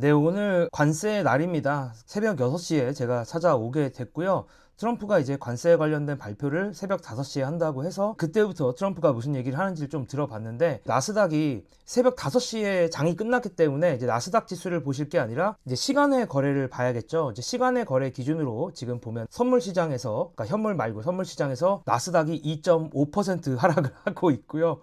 네, 오늘 관세 날입니다. 새벽 6시에 제가 찾아오게 됐고요. 트럼프가 이제 관세에 관련된 발표를 새벽 5시에 한다고 해서 그때부터 트럼프가 무슨 얘기를 하는지를 좀 들어봤는데 나스닥이 새벽 5시에 장이 끝났기 때문에 이제 나스닥 지수를 보실 게 아니라 이제 시간의 거래를 봐야겠죠. 이제 시간의 거래 기준으로 지금 보면 선물 시장에서 그러니까 현물 말고 선물 시장에서 나스닥이 2.5% 하락을 하고 있고요.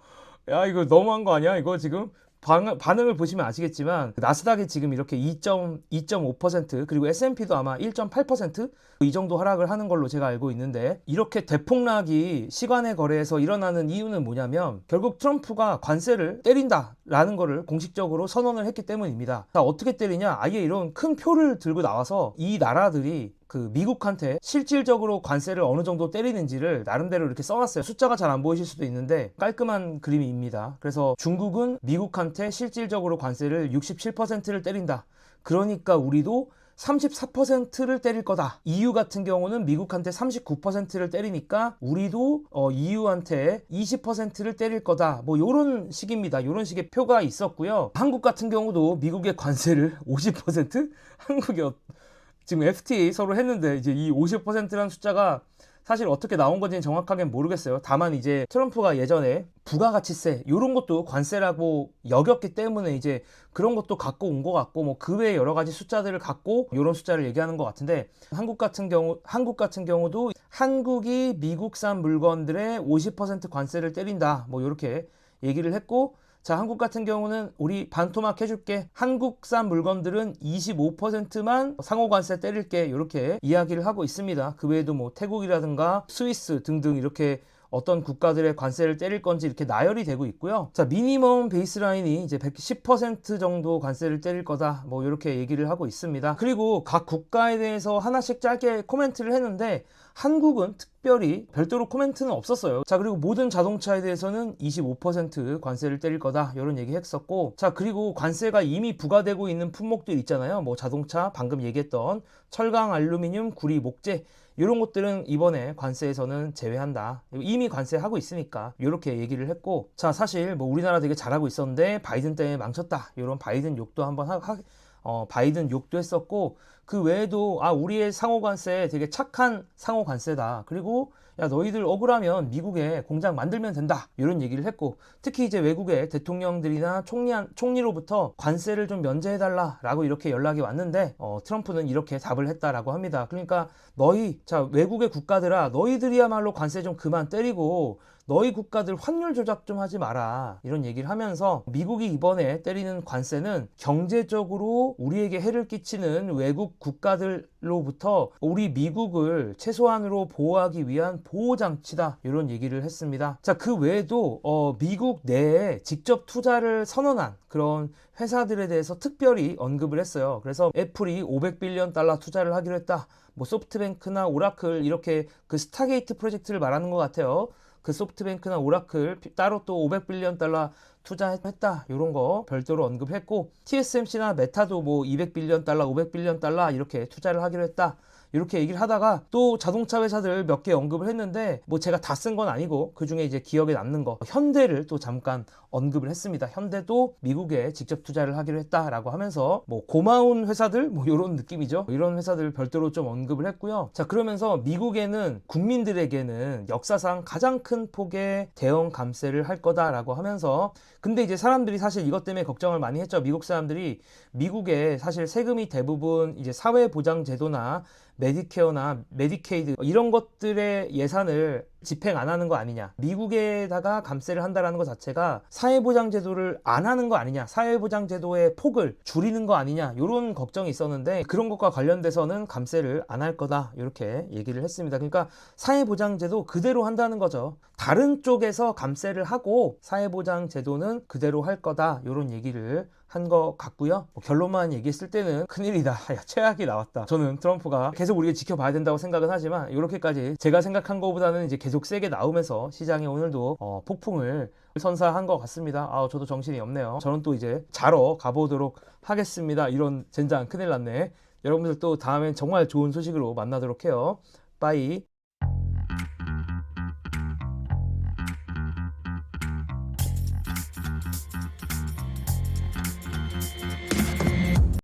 야, 이거 너무한 거 아니야? 이거 지금 반, 반응을 보시면 아시겠지만 나스닥이 지금 이렇게 2.2.5% 그리고 S&P도 아마 1.8%이 정도 하락을 하는 걸로 제가 알고 있는데 이렇게 대폭락이 시간의 거래에서 일어나는 이유는 뭐냐면 결국 트럼프가 관세를 때린다라는 거를 공식적으로 선언을 했기 때문입니다. 자, 어떻게 때리냐? 아예 이런 큰 표를 들고 나와서 이 나라들이 그 미국한테 실질적으로 관세를 어느 정도 때리는지를 나름대로 이렇게 써놨어요. 숫자가 잘 안 보이실 수도 있는데 깔끔한 그림입니다. 그래서 중국은 미국한테 실질적으로 관세를 67%를 때린다. 그러니까 우리도 34%를 때릴 거다. EU 같은 경우는 미국한테 39%를 때리니까 우리도 어, EU한테 20%를 때릴 거다. 뭐 요런 식입니다. 요런 식의 표가 있었고요. 한국 같은 경우도 미국의 관세를 50% 한국이 어- 지금 FTA 서로 했는데 이제 이 50%라는 숫자가 사실 어떻게 나온 건지는 정확하게 모르겠어요. 다만 이제 트럼프가 예전에 부가가치세 이런 것도 관세라고 여겼기 때문에 이제 그런 것도 갖고 온 것 같고 뭐 그 외에 여러 가지 숫자들을 갖고 이런 숫자를 얘기하는 것 같은데 한국 같은 경우 한국 같은 경우도 한국이 미국산 물건들의 50% 관세를 때린다 뭐 이렇게 얘기를 했고 자, 한국 같은 경우는 우리 반토막 해줄게. 한국산 물건들은 25%만 상호관세 때릴게. 이렇게 이야기를 하고 있습니다. 그 외에도 뭐 태국이라든가 스위스 등등 이렇게 어떤 국가들의 관세를 때릴 건지 이렇게 나열이 되고 있고요. 자, 미니멈 베이스라인이 이제 110% 정도 관세를 때릴 거다. 뭐 이렇게 얘기를 하고 있습니다. 그리고 각 국가에 대해서 하나씩 짧게 코멘트를 했는데 한국은 특별히 별도로 코멘트는 없었어요. 자, 그리고 모든 자동차에 대해서는 25% 관세를 때릴 거다. 이런 얘기 했었고. 자, 그리고 관세가 이미 부과되고 있는 품목들 있잖아요. 뭐 자동차, 방금 얘기했던 철강, 알루미늄, 구리, 목재. 이런 것들은 이번에 관세에서는 제외한다. 이미 관세하고 있으니까 이렇게 얘기를 했고 자 사실 뭐 우리나라 되게 잘하고 있었는데 바이든 때문에 망쳤다. 이런 바이든 욕도 한번 하, 하 어, 바이든 욕도 했었고 그 외에도 아 우리의 상호 관세 되게 착한 상호 관세다. 그리고 야 너희들 억울하면 미국에 공장 만들면 된다. 이런 얘기를 했고 특히 이제 외국의 대통령들이나 총리 총리로부터 관세를 좀 면제해 달라라고 이렇게 연락이 왔는데 어, 트럼프는 이렇게 답을 했다라고 합니다. 그러니까 너희 자 외국의 국가들아 너희들이야말로 관세 좀 그만 때리고 너희 국가들 환율 조작 좀 하지 마라. 이런 얘기를 하면서 미국이 이번에 때리는 관세는 경제적으로 우리에게 해를 끼치는 외국 국가들로부터 우리 미국을 최소한으로 보호하기 위한 보호 장치다. 이런 얘기를 했습니다. 자, 그 외에도 어, 미국 내에 직접 투자를 선언한 그런 회사들에 대해서 특별히 언급을 했어요. 그래서 애플이 500빌리언 달러 투자를 하기로 했다. 뭐 소프트뱅크나 오라클 이렇게 그 스타게이트 프로젝트를 말하는 것 같아요. 그 소프트뱅크나 오라클 따로 또 500빌리언 달러 투자했다 이런 거 별도로 언급했고 TSMC나 메타도 뭐 200빌리언 달러, 500빌리언 달러 이렇게 투자를 하기로 했다. 이렇게 얘기를 하다가 또 자동차 회사들 몇 개 언급을 했는데 뭐 제가 다 쓴 건 아니고 그 중에 이제 기억에 남는 거 현대를 또 잠깐 언급을 했습니다. 현대도 미국에 직접 투자를 하기로 했다라고 하면서 뭐 고마운 회사들 뭐 이런 느낌이죠. 이런 회사들 별도로 좀 언급을 했고요. 자 그러면서 미국에는 국민들에게는 역사상 가장 큰 폭의 대형 감세를 할 거다라고 하면서 근데 이제 사람들이 사실 이것 때문에 걱정을 많이 했죠. 미국 사람들이 미국에 사실 세금이 대부분 이제 사회보장제도나 메디케어나 메디케이드 이런 것들의 예산을 집행 안 하는 거 아니냐. 미국에다가 감세를 한다라는 것 자체가 사회보장제도를 안 하는 거 아니냐. 사회보장제도의 폭을 줄이는 거 아니냐. 이런 걱정이 있었는데 그런 것과 관련돼서는 감세를 안 할 거다. 이렇게 얘기를 했습니다. 그러니까 사회보장제도 그대로 한다는 거죠. 다른 쪽에서 감세를 하고 사회보장 제도는 그대로 할 거다. 이런 얘기를 한 것 같고요. 뭐 결론만 얘기했을 때는 큰일이다. 야, 최악이 나왔다. 저는 트럼프가 계속 우리가 지켜봐야 된다고 생각은 하지만 이렇게까지 제가 생각한 것보다는 이제 계속 세게 나오면서 시장에 오늘도 어, 폭풍을 선사한 것 같습니다. 아, 저도 정신이 없네요. 저는 또 이제 자러 가보도록 하겠습니다. 이런 젠장 큰일 났네. 여러분들 또 다음엔 정말 좋은 소식으로 만나도록 해요. 빠이.